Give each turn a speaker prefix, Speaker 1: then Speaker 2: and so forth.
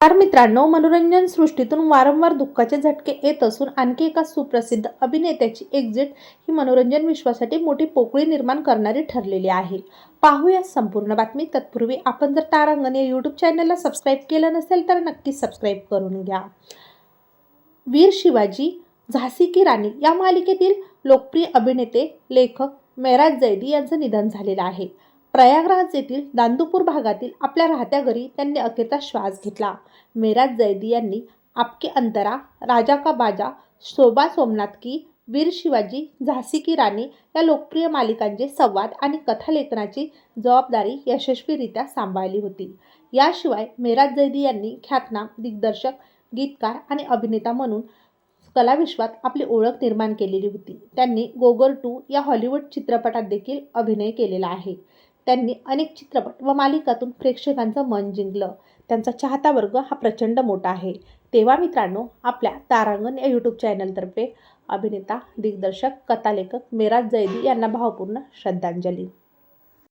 Speaker 1: तर मित्रांनो मनोरंजन सृष्टीतून वारंवार दुःखाचे झटके येत असून आणखी एका सुप्रसिद्ध अभिनेत्याची एक्झिट ही मनोरंजन विश्वासाठी मोठी पोकळी निर्माण करणारी ठरलेली आहे. पाहूया संपूर्ण बातमी. तत्पूर्वी आपण जर तारांगण या यूट्यूब चॅनलला सबस्क्राईब केलं नसेल तर नक्की सबस्क्राईब करून घ्या. वीर शिवाजी झाशी की राणी या मालिकेतील लोकप्रिय अभिनेते लेखक मेराज जैदी यांचं निधन झालेलं आहे. प्रयागराज येथील दांदूपूर भागातील आपल्या राहत्या घरी त्यांनी अखेरचा श्वास घेतला. मेराज जैदी यांनी आपके अंतरा राजा का बाजा शोभा सोमनाथ की वीर शिवाजी झाशी की राणी या लोकप्रिय मालिकांचे संवाद आणि कथालेखनाची जबाबदारी यशस्वीरित्या सांभाळली होती. याशिवाय मेराज जैदी यांनी ख्यातनाम दिग्दर्शक गीतकार आणि अभिनेता म्हणून कलाविश्वात आपली ओळख निर्माण केलेली होती. त्यांनी गोगल टू या हॉलिवूड चित्रपटात देखील अभिनय केलेला आहे. त्यांनी अनेक चित्रपट व मालिकातून प्रेक्षकांचं मन जिंकलं. त्यांचा चाहता वर्ग हा प्रचंड मोठा आहे. तेव्हा मित्रांनो आपल्या तारांगण या यूट्यूब चॅनलतर्फे अभिनेता दिग्दर्शक कथालेखक मेराज जैदी यांना भावपूर्ण श्रद्धांजली.